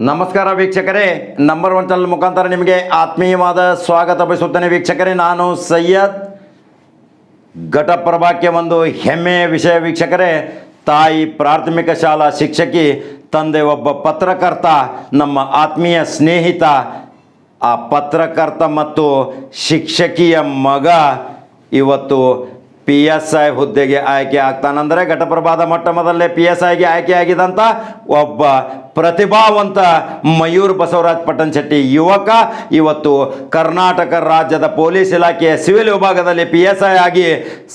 ನಮಸ್ಕಾರ ವೀಕ್ಷಕರೇ number one channel ಮುಖಾಂತರ ನಿಮಗೆ ಆತ್ಮೀಯವಾದ ಸ್ವಾಗತ ಬಯಸುತ್ತೇನೆ ವೀಕ್ಷಕರೇ. ನಾನು ಸೈಯದ್. ಘಟಪ್ರಭಾಕ್ಕೆ ಒಂದು ಹೆಮ್ಮೆಯ ವಿಷಯ ವೀಕ್ಷಕರೇ. ತಾಯಿ ಪ್ರಾಥಮಿಕ ಶಾಲಾ ಶಿಕ್ಷಕಿ, ತಂದೆ ಒಬ್ಬ ಪತ್ರಕರ್ತ, ನಮ್ಮ ಆತ್ಮೀಯ ಸ್ನೇಹಿತ, ಆ ಪತ್ರಕರ್ತ ಮತ್ತು ಶಿಕ್ಷಕಿಯ ಮಗ ಇವತ್ತು ಪಿ ಎಸ್ ಐ ಹುದ್ದೆಗೆ ಆಯ್ಕೆ ಆಗ್ತಾನಂದರೆ ಘಟಪ್ರಭಾದ ಮೊಟ್ಟ ಮೊದಲೇ ಪಿ ಎಸ್ ಐಗೆ ಆಯ್ಕೆ ಆಗಿದಂಥ ಒಬ್ಬ ಪ್ರತಿಭಾವಂತ ಮಯೂರ್ ಬಸವರಾಜ್ ಪಟ್ಟಣಶೆಟ್ಟಿ ಯುವಕ. ಇವತ್ತು ಕರ್ನಾಟಕ ರಾಜ್ಯದ ಪೊಲೀಸ್ ಇಲಾಖೆಯ ಸಿವಿಲ್ ವಿಭಾಗದಲ್ಲಿ ಪಿ ಎಸ್ ಐ ಆಗಿ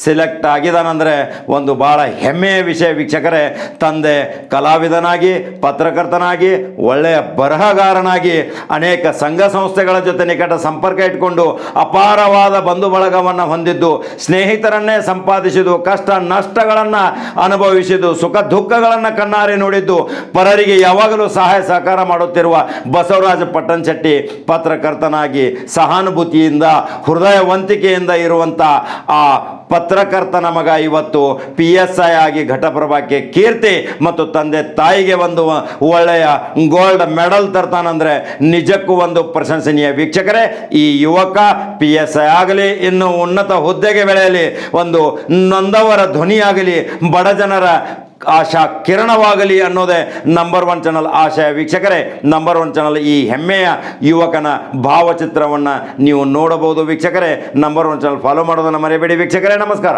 ಸಿಲೆಕ್ಟ್ ಆಗಿದ್ದಾನಂದರೆ ಒಂದು ಭಾಳ ಹೆಮ್ಮೆಯ ವಿಷಯ ವೀಕ್ಷಕರೇ. ತಂದೆ ಕಲಾವಿದನಾಗಿ, ಪತ್ರಕರ್ತನಾಗಿ, ಒಳ್ಳೆಯ ಬರಹಗಾರನಾಗಿ, ಅನೇಕ ಸಂಘ ಸಂಸ್ಥೆಗಳ ಜೊತೆ ನಿಕಟ ಸಂಪರ್ಕ ಇಟ್ಕೊಂಡು ಅಪಾರವಾದ ಬಂಧು ಬಳಗವನ್ನು ಹೊಂದಿದ್ದು, ಸ್ನೇಹಿತರನ್ನೇ ಸಂಪಾದಿಸಿದ್ದು, ಕಷ್ಟ ನಷ್ಟಗಳನ್ನು ಅನುಭವಿಸಿದ್ದು, ಸುಖ ದುಃಖಗಳನ್ನು ಕಣ್ಣಾರೆ ನೋಡಿದ್ದು, ಪರರಿಗೆ ಯಾವಾಗಲೂ ಸಹಾಯ ಸಹಕಾರ ಮಾಡುತ್ತಿರುವ ಬಸವರಾಜ ಪಟ್ಟಣಶೆಟ್ಟಿ ಪತ್ರಕರ್ತನಾಗಿ ಸಹಾನುಭೂತಿಯಿಂದ ಹೃದಯವಂತಿಕೆಯಿಂದ ಇರುವಂಥ ಆ ಪತ್ರಕರ್ತನ ಮಗ ಇವತ್ತು ಪಿ ಎಸ್ ಐ ಆಗಿ ಘಟಪ್ರಭಾಕ್ಕೆ ಕೀರ್ತಿ ಮತ್ತು ತಂದೆ ತಾಯಿಗೆ ಒಂದು ಒಳ್ಳೆಯ ಗೋಲ್ಡ್ ಮೆಡಲ್ ತರ್ತಾನಂದ್ರೆ ನಿಜಕ್ಕೂ ಒಂದು ಪ್ರಶಂಸನೀಯ ವೀಕ್ಷಕರೇ, ಈ ಯುವಕ ಪಿ ಎಸ್ ಐ ಆಗಲಿ, ಇನ್ನು ಉನ್ನತ ಹುದ್ದೆಗೆ ಬೆಳೆಯಲಿ, ಒಂದು ನೊಂದವರ ಧ್ವನಿಯಾಗಲಿ, ಬಡ ಜನರ ಆಶಾ ಕಿರಣವಾಗಲಿ ಅನ್ನೋದೇ ನಂಬರ್ ಒನ್ ಚಾನಲ್ ಆಶಯ ವೀಕ್ಷಕರೇ ನಂಬರ್ ಒನ್ ಚಾನಲ್ ಈ ಹೆಮ್ಮೆಯ ಯುವಕನ ಭಾವಚಿತ್ರವನ್ನು ನೀವು ನೋಡಬಹುದು ವೀಕ್ಷಕರೇ. ನಂಬರ್ ಒನ್ ಚಾನಲ್ ಫಾಲೋ ಮಾಡೋದನ್ನು ಮರೆಯಬೇಡಿ ವೀಕ್ಷಕರೇ, ನಮಸ್ಕಾರ.